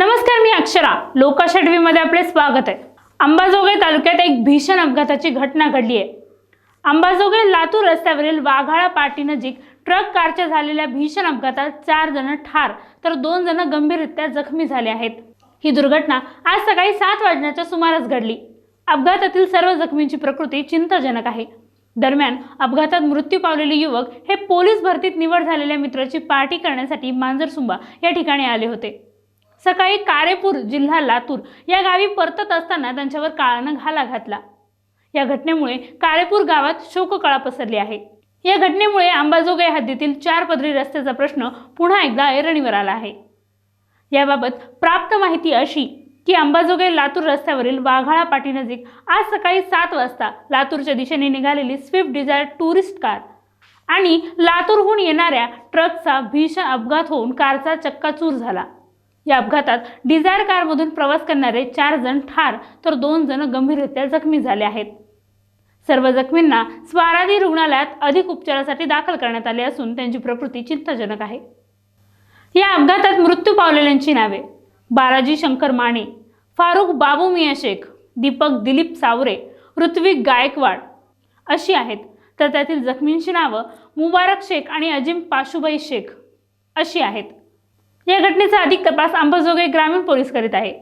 नमस्कार मी अक्षरा. लोकाषटवीमध्ये आपले स्वागत आहे. अंबाजोगाई तालुक्यात एक भीषण अपघाताची घटना घडली आहे. अंबाजोगाई लातूर रस्त्यावरील वाघाळा पाटी नजीक ट्रक कारच्या झालेल्या भीषण अपघातात चार जण ठार तर दोन जण गंभीररित्या जखमी झाले आहेत. ही दुर्घटना आज सकाळी सात वाजण्याच्या सुमारास घडली. अपघातातील सर्व जखमींची प्रकृती चिंताजनक आहे. दरम्यान अपघातात मृत्यू पावलेले युवक हे पोलीस भरतीत निवड झालेल्या मित्राची पार्टी करण्यासाठी मांजरसुंबा या ठिकाणी आले होते. सकाळी कारेपूर जिल्हा लातूर या गावी परतत असताना त्यांच्यावर काळानं घाला घातला. या घटनेमुळे काळेपूर गावात शोककळा पसरली आहे. या घटनेमुळे अंबाजोगाई हद्दीतील चार पदरी रस्त्याचा प्रश्न पुन्हा एकदा ऐरणीवर आला आहे. याबाबत प्राप्त माहिती अशी की अंबाजोगाई लातूर रस्त्यावरील वाघाळा पाटीनजीक आज सकाळी सात वाजता लातूरच्या दिशेने निघालेली स्विफ्ट डिझायर टुरिस्ट कार आणि लातूरहून येणाऱ्या ट्रकचा भीषण अपघात होऊन कारचा चक्काचूर झाला. या अपघातात डिझायर कारमधून प्रवास करणारे चार जण ठार तर दोन जण गंभीररित्या जखमी झाले आहेत. सर्व जखमींना स्वाराधी रुग्णालयात अधिक उपचारासाठी दाखल करण्यात आले असून त्यांची प्रकृती चिंताजनक आहे. या अपघातात मृत्यू पावलेल्यांची नावे बालाजी शंकर माने फारुख बाबू मिया शेख दीपक दिलीप सावरे ऋत्विक गायकवाड अशी आहेत. तर त्यातील जखमींची नावं मुबारक शेख आणि अजिम पाशुबाई शेख अशी आहेत. या घटनेचा अधिक तपास अंबाजोगाई ग्रामीण पोलीस करीत आहे.